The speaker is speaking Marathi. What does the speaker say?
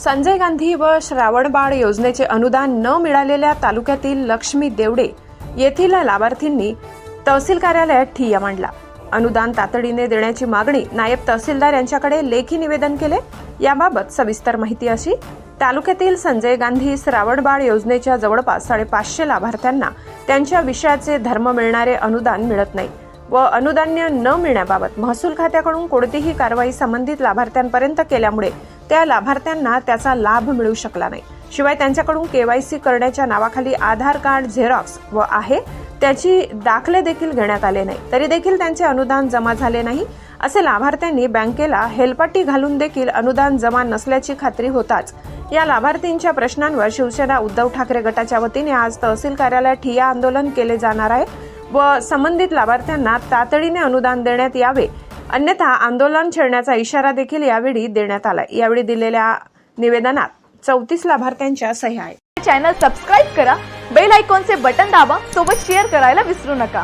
संजय गांधी व श्रावणबाळ योजनेचे अनुदान न मिळालेल्या तालुक्यातील लक्ष्मी देवडे येथील लाभार्थींनी तहसील कार्यालयात ठिय्या मांडला. अनुदान तातडीने देण्याची मागणी नायब तहसीलदार यांच्याकडे लेखी निवेदन केले. याबाबत सविस्तर माहिती अशी तालुक्यातील संजय गांधी श्रावणबाळ योजनेच्या जवळपास साडेपाचशे लाभार्थ्यांना त्यांच्या विषयाचे धर्म मिळणारे अनुदान मिळत नाही व अनुदान्य न मिळण्याबाबत महसूल खात्याकडून कोणतीही कारवाई संबंधित लाभार्थ्यांपर्यंत केल्यामुळे त्या लाभार्थ्यांना त्याचा लाभ मिळू शकला नाही. शिवाय त्यांच्याकडून केवायसी करण्याच्या नावाखाली आधार कार्ड झेरॉक्स व आहे त्याची दाखले देखील घेण्यात आले नाही. तरी देखील त्यांचे अनुदान जमा झाले नाही. असे लाभार्थ्यांनी बँकेला हेलपट्टी घालून देखील अनुदान जमा नसल्याची खात्री होताच. या लाभार्थींच्या प्रश्नांवर शिवसेना उद्धव ठाकरे गटाच्या वतीने आज तहसील कार्यालयात ठिया आंदोलन केले जाणार आहे व संबंधित लाभार्थ्यांना तातडीने अनुदान देण्यात यावे अन्यथा आंदोलन छेडण्याचा इशारा देखील यावेळी देण्यात आला यावेळी दिलेल्या निवेदनात चौतीस लाभार्थ्यांच्या सह्या आहेत. चॅनल सबस्क्राईब करा. बेल आयकॉनचे बटन दाबा. सोबत शेअर करायला विसरू नका.